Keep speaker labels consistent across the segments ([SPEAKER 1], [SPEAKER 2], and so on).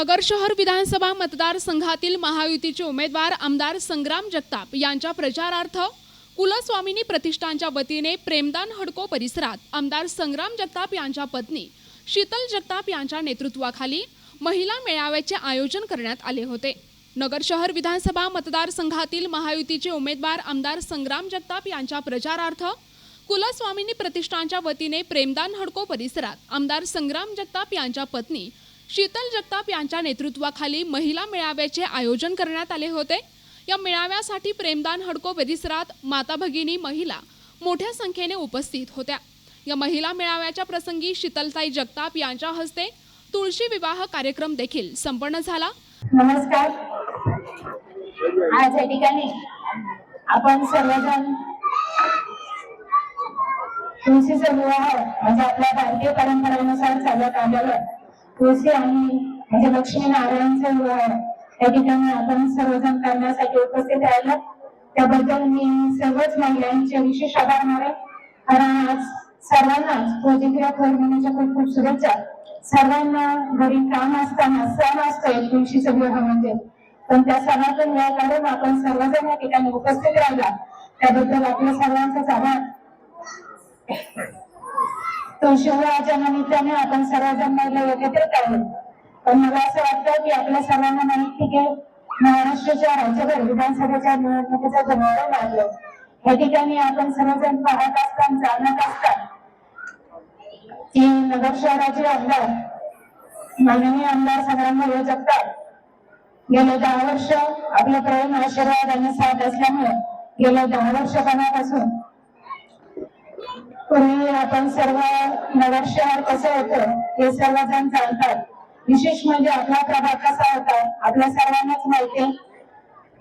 [SPEAKER 1] नगर शहर विधानसभा मतदारसंघातील महायुतीचे उमेदवार आमदार संग्राम जगताप यांच्या प्रचारार्थ कुलस्वामिनी प्रतिष्ठानच्या वतीने प्रेमदान हडको परिसरात आमदार संग्राम जगताप यांच्या पत्नी शीतल जगताप यांच्या नेतृत्वाखाली महिला मेळाव्याचे आयोजन करण्यात आले होते. नगर शहर विधानसभा मतदारसंघातील महायुतीचे उमेदवार आमदार संग्राम जगताप यांच्या प्रचारार्थ कुलस्वामिनी प्रतिष्ठानच्या वतीने प्रेमदान हडको परिसरात आमदार संग्राम जगताप यांच्या पत्नी शीतल जगताप यांच्या नेतृत्वाखाली महिला मेळाव्याचे आयोजन करण्यात आले होते. या मेळाव्यासाठी प्रेमदान हडको परिसरात माता भगिनी महिला मोठ्या संख्येने उपस्थित होत्या. या महिला मेळाव्याच्या प्रसंगी शीतलताई जगताप यांच्या हस्ते तुळशी विवाह कार्यक्रम देखील संपन्न झाला.
[SPEAKER 2] नमस्कार. आज या ठिकाणी आपण सर्वजण तुळशीचा विवाह म्हणजे आपल्या भारतीय परंपरेनुसार चालत आलेलं तुळशी आणि म्हणजे लक्ष्मीनारायणचं या ठिकाणी आपण सर्वजण करण्यासाठी उपस्थित राहिला. त्याबद्दल मी सर्वच महिलांचे विशेष आभार माने कारण आज सर्वांनाच पोजिटिव्ह फॉर्म्युलेच्या खूप खूप शुभेच्छा. सर्वांना घरी काम असताना सण असतो एक तुळशीचा विवाह म्हणजे. पण त्या सणातून वेळ काढून आपण सर्वजण या ठिकाणी उपस्थित राहिला. त्याबद्दल आपल्या सर्वांचाच आभार. तो शिवराच्या निमित्ताने आपण सर्वजण महिला एकत्रित आहोत पण मला असं वाटतं की आपल्या सर्वांना माहिती की महाराष्ट्राच्या राज्यभर विधानसभेच्या निवडणुकीचा जमावडा लागलो या ठिकाणी आपण सर्वजण पाहत असताना जाणत असतात की नगर शहराचे आमदार माननीय आमदार संग्रामभाऊ जगताप गेले दहा वर्ष आपलं प्रेम आशीर्वाद आणि साथ असल्यामुळे गेल्या दहा वर्षपणापासून पूर्वी आपण सर्व नगर शहर कसं होतं हे सर्वजण जाणतात. विशेष म्हणजे आपला प्रभाग कसा होता आपल्या सर्वांनाच माहिती.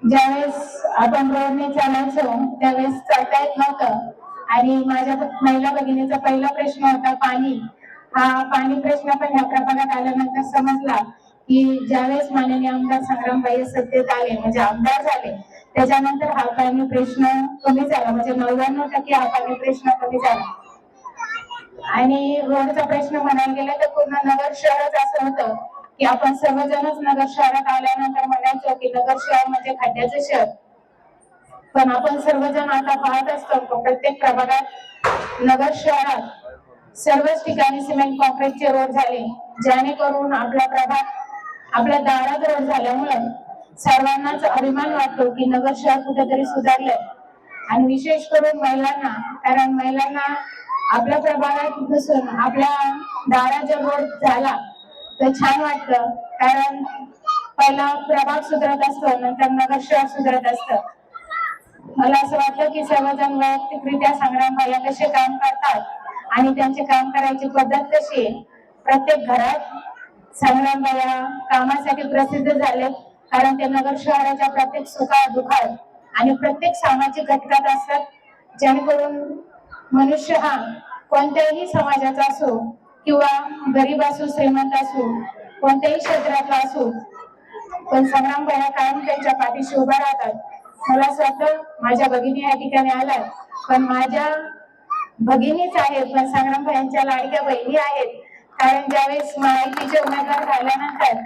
[SPEAKER 2] ज्यावेळेस आपण रोडने चालायचो त्यावेळेस चालता येत नव्हतं. आणि माझ्या महिला भगिनीचा पहिला प्रश्न होता पाणी. हा पाणी प्रश्न पण ह्या प्रभागात आल्यानंतर समजला की ज्यावेळेस माननीय आमदार संग्रामबाई सत्तेत आले म्हणजे आमदार झाले त्याच्यानंतर हा पाणी प्रश्न कमी झाला. म्हणजे नव्याण्णव टक्के हा पाणी प्रश्न कमी झाला. आणि रोडचा प्रश्न म्हणायला गेला तर पूर्ण नगर शहरच असं होतं की आपण सर्वजणच नगर शहरात आल्यानंतर म्हणायचो की नगर शहर म्हणजे खड्ड्याचं शहर. पण आपण सर्वजण आता पाहत असतो प्रत्येक प्रभागात नगर शहरात सर्वच ठिकाणी सिमेंट कॉन्क्रीटचे रोड झाले जेणेकरून आपला प्रभाग आपल्या दारात रोड झाल्यामुळे सर्वांनाच अभिमान वाटतो की नगर शहर कुठेतरी सुधारलंय. आणि विशेष करून महिलांना कारण महिलांना आपल्या प्रभागात बसून आपल्या दारात जर झाला. तर छान वाटतं कारण पहिला प्रभाग सुधरत असतो नंतर नगर शहर सुधरत असतं. मला असं वाटतं की सर्वजण वैयक्तिकरित्या संग्राम कसे काम करतात आणि त्यांचे काम करायची पद्धत कशी प्रत्येक घरात संग्राम कामासाठी प्रसिद्ध झाले कारण ते नगर शहराच्या प्रत्येक सुखा दुखात आणि प्रत्येक सामाजिक घटकात असतात. जेणेकरून मनुष्य हा कोणत्याही समाजाचा असो किंवा गरीब असो श्रीमंत असो कोणत्याही क्षेत्रातला असो पण संग्राम भैया कायम त्यांच्या पाठीशी उभा राहतात. मला स्वतः माझ्या भगिनी या ठिकाणी आल्यात पण माझ्या भगिनीच आहेत पण संग्राम भैयांच्या लाडक्या बहिणी आहेत. कारण ज्यावेळेस माहितीचे उमेदवार झाल्यानंतर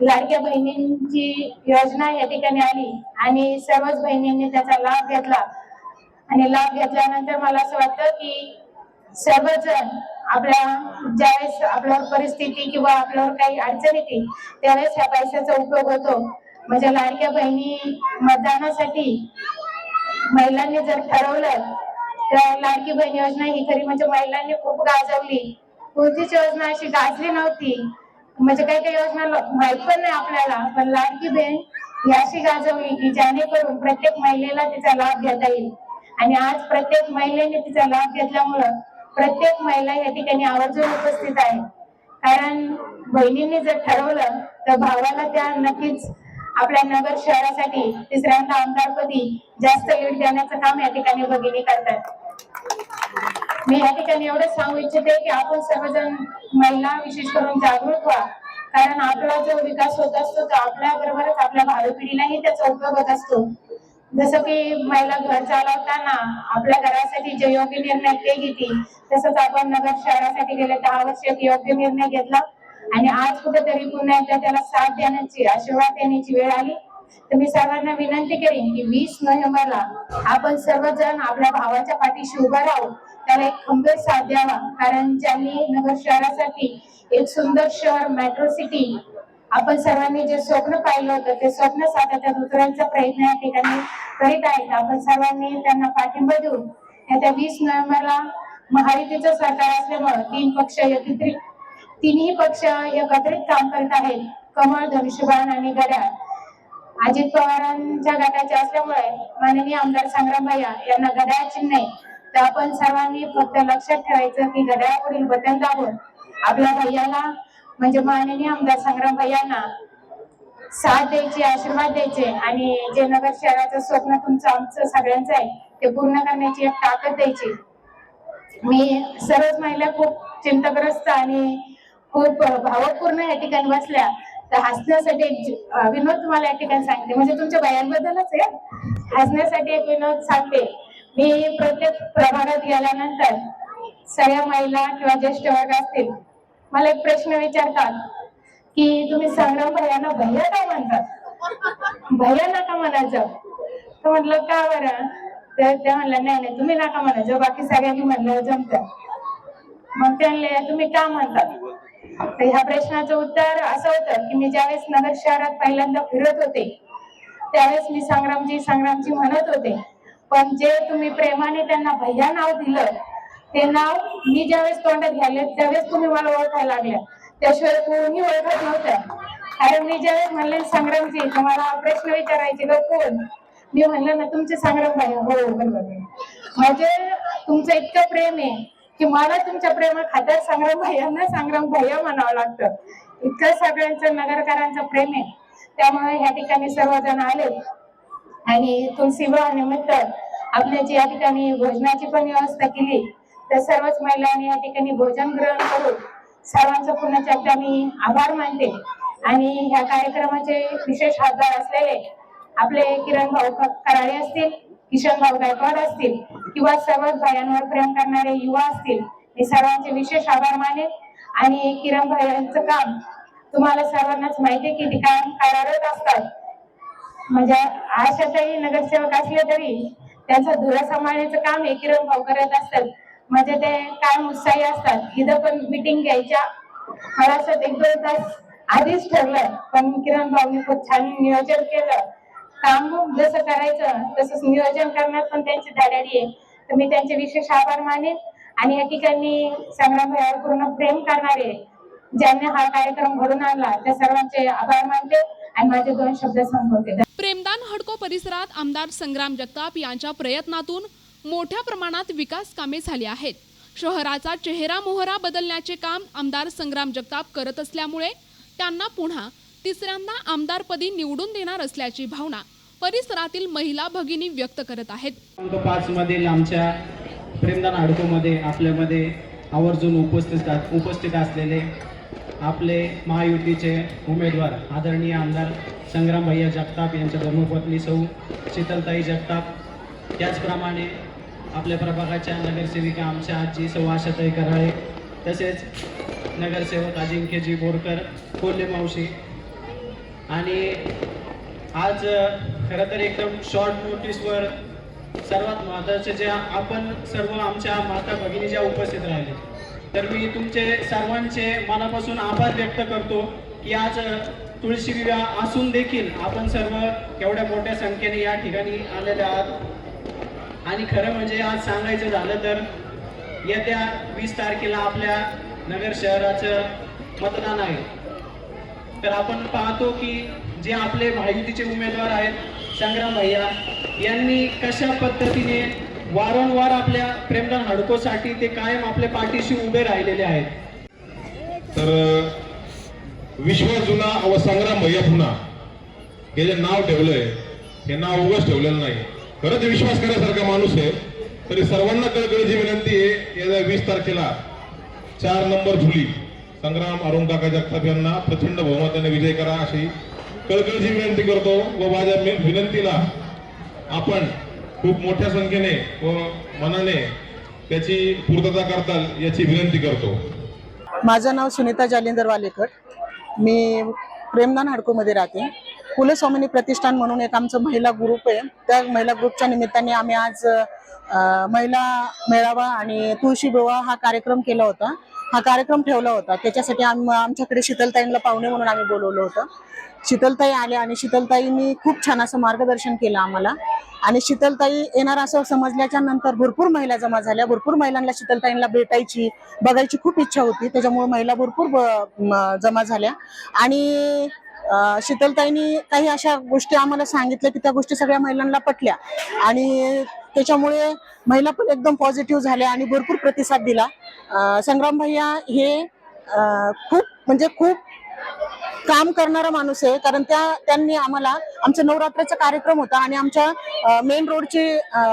[SPEAKER 2] लाडक्या बहिणींची योजना या ठिकाणी आली आणि सर्वच बहिणींनी त्याचा लाभ घेतला आणि लाभ घेतल्यानंतर मला असं वाटतं की सर्वजण आपल्या ज्यावेळेस आपल्यावर परिस्थिती किंवा आपल्यावर काही अडचण येते त्यावेळेस ह्या पैशाचा उपयोग होतो. म्हणजे लाडक्या बहिणी मतदानासाठी महिलांनी जर ठरवलं तर लाडकी बहीण योजना ही खरी. म्हणजे महिलांनी खूप गाजवली. कोणतीच योजना अशी गाजली नव्हती. म्हणजे काही काही योजना माहीत पण नाही आपल्याला पण लाडकी बहीण ही अशी गाजवली की जेणेकरून प्रत्येक महिलेला तिचा लाभ घेता येईल. आणि आज प्रत्येक महिलेने तिचा लाभ घेतल्यामुळं प्रत्येक महिला या ठिकाणी आवर्जून उपस्थित आहे. कारण बहिणींनी जर ठरवलं तर भावाला त्या नक्कीच आपल्या नगर शहरासाठी तिसऱ्यांदा आमदारपदी जास्त लीड देण्याचं काम या ठिकाणी भगिनी करतात. मी या ठिकाणी एवढं सांगू इच्छिते की आपण सर्वजण महिला विशेष करून जागृत व्हा. कारण आपला जो विकास होत असतो तो आपल्या बरोबरच आपल्या भावी पिढीलाही त्याचा उपयोग होत असतो. जसं की महिला घर चालवताना आपल्या घरासाठी जे योग्य निर्णय ते घेतील तसंच आपण नगर शहरासाठी गेले दहा वर्ष एक योग्य निर्णय घेतला. आणि आज कुठेतरी पुन्हा एकदा त्याला साथ देण्याची आशीर्वाद देण्याची वेळ आली. तर मी सर्वांना विनंती करेन की वीस नोव्हेंबरला आपण सर्वजण आपल्या भावाच्या पाठीशी उभा राहू. त्याला एक खंबीर साथ द्यावा. कारण ज्यांनी नगर शहरासाठी एक सुंदर शहर मेट्रो सिटी आपण सर्वांनी जे स्वप्न पाहिलं होतं ते स्वप्न साकारण्यात दुसऱ्यांचा प्रयत्न या ठिकाणी करीत आहेत आपण सर्वांनी त्यांना पाठिंबा देऊन येत्या वीस नोव्हेंबरला महायुतीचं सरकार असल्यामुळे तीन पक्ष एकत्रित तिन्ही पक्ष एकत्रित काम करत आहेत. कमळ धनुष्यबाण आणि घड्याळ अजित पवारांच्या गटाचे असल्यामुळे माननीय आमदार संग्राम भैया यांना घड्याळ चिन्ह तर आपण सर्वांनी फक्त लक्षात ठेवायचं की घड्याळापुढील बटन दाबून आपल्या भैयाला म्हणजे माननीय आमदार संग्राम भैयांना साथ द्यायचे आशीर्वाद द्यायचे आणि जे नगर शहराचं स्वप्न तुमचं आमचं सगळ्यांचं आहे ते पूर्ण करण्याची एक ताकद द्यायची. मी सर्वच महिला खूप चिंताग्रस्त आणि खूप भावपूर्ण या ठिकाणी बसल्या. तर हसण्यासाठी एक विनोद तुम्हाला या ठिकाणी सांगते. म्हणजे तुमच्या बायांबद्दलच आहे. हसण्यासाठी एक विनोद सांगते. मी प्रत्येक प्रभागात गेल्यानंतर सगळ्या महिला किंवा ज्येष्ठ वर्ग असतील मला एक प्रश्न विचारतात की तुम्ही संग्राम भैयाना भैया का म्हणतात भैया नका म्हणायचं. तर म्हटलं का बरं? तर त्या म्हणल्या नाही नाही तुम्ही नका म्हणायचं. बाकी सगळ्यांनी म्हणलं जमतं मग ते म्हणले तुम्ही का म्हणतात तर ह्या प्रश्नाचं उत्तर असं होतं की मी ज्यावेळेस नगर शहरात पहिल्यांदा फिरत होते त्यावेळेस मी संग्रामजी संग्रामजी म्हणत होते. पण जे तुम्ही प्रेमाने त्यांना भैया नाव दिलं ते नाव मी ज्यावेळेस तोंडात घ्यायले त्यावेळेस तुम्ही मला ओळखायला लागल्या त्याशिवाय कोणी ओळखत नव्हतं. कारण मी ज्यावेळेस म्हणले संग्रामजी तुम्हाला प्रश्न विचारायचे का कोण? मी म्हणलं ना तुमचे संग्राम भाई. हो बरोबर. म्हणजे तुमचं इतकं प्रेम आहे की मला तुमच्या प्रेमा खात्यात संग्राम भैयांना संग्राम भैया म्हणावं लागतं. इतकं सगळ्यांचं नगरकरांचं प्रेम आहे. त्यामुळे ह्या ठिकाणी सर्वजण आले. आणि तुलसी निमित्त आपल्या जी या ठिकाणी भोजनाची पण व्यवस्था केली. तर सर्वच महिलांनी या ठिकाणी भोजन ग्रहण करून सर्वांचं पुन्हा एकदा मी आभार मानते. आणि ह्या कार्यक्रमाचे विशेष हातभार असलेले आपले किरण भाऊ कराळे असतील किशन भाऊ गायकवाड असतील किंवा सर्वच भायांवर प्रेम करणारे युवा असतील हे सर्वांचे विशेष आभार मानेल आणि किरण भाई काम तुम्हाला सर्वांनाच माहिती की ते काम कार्यरत असतात. म्हणजे आशाताई नगरसेवक असले तरी त्यांचं धुरा सांभाळण्याचं काम हे किरण भाऊ करत असतात. म्हणजे ते कायम उत्साही असतात. इथं पण मिटिंग घ्यायच्या. मला असं एक दोन तास आधीच ठरलंय. पण किरण भाऊनी खूप छान नियोजन केलं. काम जसं करायचं तसंच नियोजन करण्यात पण त्यांची धडाडी आहे. तर मी त्यांचे विशेष आभार मानेन. आणि या ठिकाणी संग्राम भैयावर पूर्ण प्रेम करणारे ज्यांनी हा कार्यक्रम घडून आणला त्या सर्वांचे आभार मानते आणि माझे दोन शब्द संपवते.
[SPEAKER 1] प्रेमदान हडको परिसरात आमदार संग्राम जगताप यांच्या प्रयत्नातून मोठ्या प्रमाणात विकास कामे झाली आहेत. शहराचा चेहरा मोहरा बदलण्याचे काम आमदार संग्राम जगताप करत असल्यामुळे त्यांना पुन्हा तिसऱ्यांदा आमदारपदी निवडून देणार असल्याची भावना परिसरातील महिला भगिनी व्यक्त करत आहेत.
[SPEAKER 3] पाच मधील आमच्या प्रेमदान हडकोमध्ये आपल्यामध्ये आवर्जून उपस्थित उपस्थित असलेले आपले महायुतीचे उमेदवार आदरणीय आमदार संग्राम भैया जगताप यांच्या धर्मपत्नी सौ शीतलताई जगताप त्याचप्रमाणे आपल्या प्रभागाच्या नगरसेविका आमच्या आजी सौ आशाताई कराळे तसेच नगरसेवक अजिंक्यजी बोरकर कोल्हे मावशी. आणि आज खरं तर एकदम शॉर्ट नोटीसवर सर्वात महत्त्वाचे जे आपण सर्व आमच्या माता भगिनी ज्या उपस्थित राहिले तर मी तुमचे सर्वांचे मनापासून आभार व्यक्त करतो की आज तुळशी विवाह असून देखील आपण सर्व एवढ्या मोठ्या संख्येने या ठिकाणी आलेले आहात. आणि खरं म्हणजे आज सांगायचं झालं तर येत्या वीस तारखेला आपल्या नगर शहराचं मतदान आहे. तर आपण पाहतो की जे आपले महायुतीचे उमेदवार आहेत संग्राम भैया यांनी कशा पद्धतीने वारंवार आपल्या प्रेमदान हडकोसाठी ते कायम आपल्या पाठीशी उभे राहिलेले आहेत.
[SPEAKER 4] तर विश्व जुना व संग्राम भैया पुन्हा हे जे नाव ठेवलंय हे नाव उगच ठेवलेलं नाही. खरंच विश्वास करण्यासारखा माणूस आहे. तरी सर्वांना कळकळीची विनंती आहे येत्या वीस तारखेला चार नंबर झुली संग्राम अरुण काका जगताप यांना प्रचंड बहुमताने विजय करा अशी कळकळीची विनंती करतो व माझ्या विनंतीला आपण खूप मोठ्या संख्येने व मनाने त्याची पूर्तता करताल याची विनंती करतो.
[SPEAKER 5] माझं नाव सुनीता जालिंदर वालेकर. मी प्रेमदान हडकोमध्ये राहते. फुले स्वामिनी प्रतिष्ठान म्हणून एक आमचं महिला ग्रुप आहे. त्या महिला ग्रुपच्या निमित्ताने आम्ही आज महिला मेळावा आणि तुळशी विवाह हा कार्यक्रम केला होता. हा कार्यक्रम ठेवला होता. त्याच्यासाठी आम आमच्याकडे शीतलताईंना पाहुणे म्हणून आम्ही बोलवलं होतं. शीतलताई आल्या आणि शीतलताईंनी खूप छान असं मार्गदर्शन केलं आम्हाला. आणि शीतलताई येणार असं समजल्याच्या नंतर भरपूर महिला जमा झाल्या. भरपूर महिलांना शीतलताईंना भेटायची बघायची खूप इच्छा होती. त्याच्यामुळे महिला भरपूर जमा झाल्या. आणि शीतलताईंनी काही अशा गोष्टी आम्हाला सांगितल्या की त्या गोष्टी सगळ्या महिलांना पटल्या. आणि त्याच्यामुळे महिला पण एकदम पॉझिटिव्ह झाल्या आणि भरपूर प्रतिसाद दिला. संग्राम भैया हे खूप म्हणजे खूप काम करणारा माणूस आहे. कारण त्या त्यांनी आम्हाला आमचा नवरात्राचा कार्यक्रम होता आणि आमच्या मेन रोडची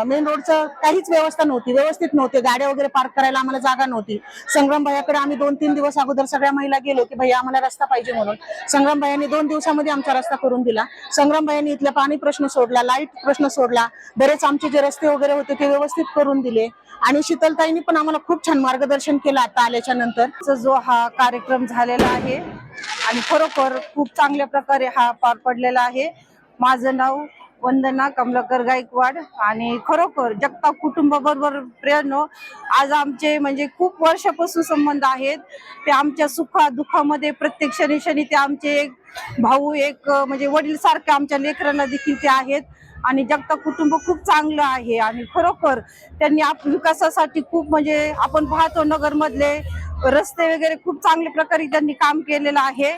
[SPEAKER 5] मेन रोडचं काहीच व्यवस्था नव्हती. व्यवस्थित नव्हते. गाड्या वगैरे पार्क करायला आम्हाला जागा नव्हती. संग्राम भैयाकडे आम्ही दोन तीन दिवस अगोदर सगळ्या महिला गेलो की भैया आम्हाला रस्ता पाहिजे म्हणून. संग्राम भैयानी दोन दिवसामध्ये आमचा रस्ता करून दिला. संग्राम भैयानी इथला पाणी प्रश्न सोडला लाइट प्रश्न सोडला. बरेच आमचे जे रस्ते वगैरे होते ते व्यवस्थित करून दिले. आणि शीतलताईंनी पण आम्हाला खूप छान मार्गदर्शन केलं आता
[SPEAKER 6] आल्याच्यानंतर. जो हा कार्यक्रम झालेला आहे आणि खरोखर खूप चांगल्या प्रकारे हा पार पडलेला आहे. माझं नाव वंदना कमलाकर गायकवाड आणि खरोखर जगताप कुटुंबाबरोबर प्रियानो आज आमचे म्हणजे खूप वर्षापासून संबंध आहेत. ते आमच्या सुखा दुःखामध्ये प्रत्येक क्षणी क्षणी ते आमचे एक भाऊ एक म्हणजे वडील सारखे आमच्या लेकरांना देखील ते आहेत. आणि जगता कुटुंब खूप चांगलं आहे आणि खरोखर त्यांनी आप विकासासाठी खूप म्हणजे आपण पाहतो नगरमधले रस्ते वगैरे खूप चांगल्या प्रकारे त्यांनी काम केलेलं आहे.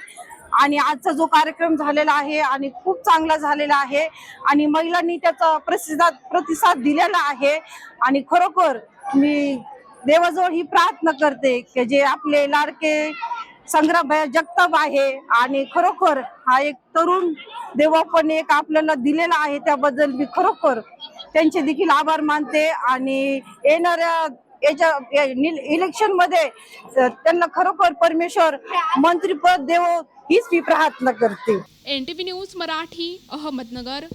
[SPEAKER 6] आणि आजचा जो कार्यक्रम झालेला आहे आणि खूप चांगला झालेला आहे. आणि महिलांनी त्याचा प्रतिसाद प्रतिसाद दिलेला आहे. आणि खरोखर मी देवाजवळ ही प्रार्थना करते की जे आपले लाडके संग्रह जगताप आहे आणि खरोखर हा एक तरुण देवा पण एक आपल्याला दिलेला आहे त्याबद्दल मी खरोखर त्यांचे देखील आभार मानते आणि येणाऱ्या याच्या इलेक्शनमध्ये त्यांना खरोखर परमेश्वर मंत्रीपद देवो हीच मी प्रार्थना करते.
[SPEAKER 1] N T news Marathi Ahmednagar.